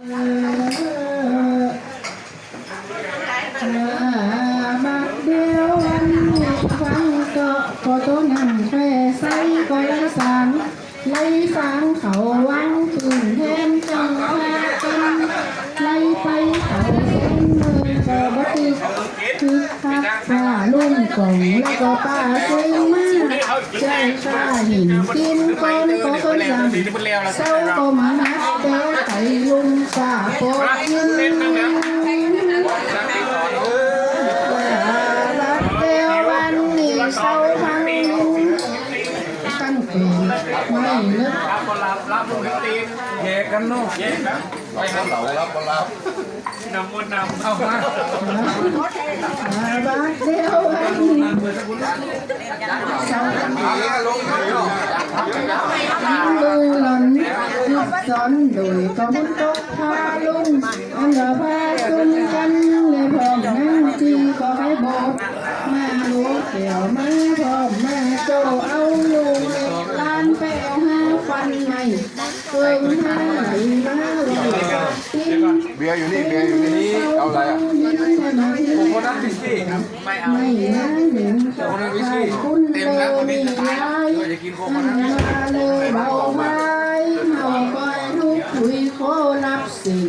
บักเดียววันนี้ฟังก็พอตัวนแค่ใส่ก็ไล่สางไล่สางเขาวังถึงแทนจังหวะกันไล่ไปเขาเส้นมือก็บ่ติคือคักฟ้าลุ่มกล่องแล้วก็ป้าซื้อมาใจข้าหินกินก้อนก็ต้นลำเศร้าก็มานัดเด้ไก่ลุ งป้าโปกินรักเดียววันนี้เศร้าพังลินตั้งแต่ไม่เลิกแยกกันเนาะแยกนะไปหาเหล่ารับก็รับนำวนนำเอามารักเดียววันนี้เศร้าพังลงมาเนาะ มือหล่นยุ ดสอนโดยก็มุนตกพาลุงอันเดอพาซุนกันเลยพร้อมนั่งจีก็ให้บอกมาลูกเดี่ยวมาพร้อมมาโจเอาลูกลานไปเอาห้าฟันใหม่เกิงห้าไหลมาวันติ้นเบียร์อยู่นี่เบียร์อยู่นี่เอาอะไรอะคนนั้นพิชี่ไม่เอาไม่นะเห็นคนนั้นพิชี่เต็มแล้วคนนี้จะตายแล้วจะกินโคคนนั้นเลยเบาม้เมาไปทุกถุยโครับสิ่ง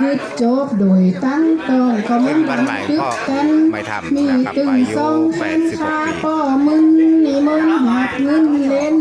คิดจบโดยตั้งตรงก็มึงบันทึกกันมีตึงซองแฟนคาพ่อมึงนี่มึงหักเงินเล่น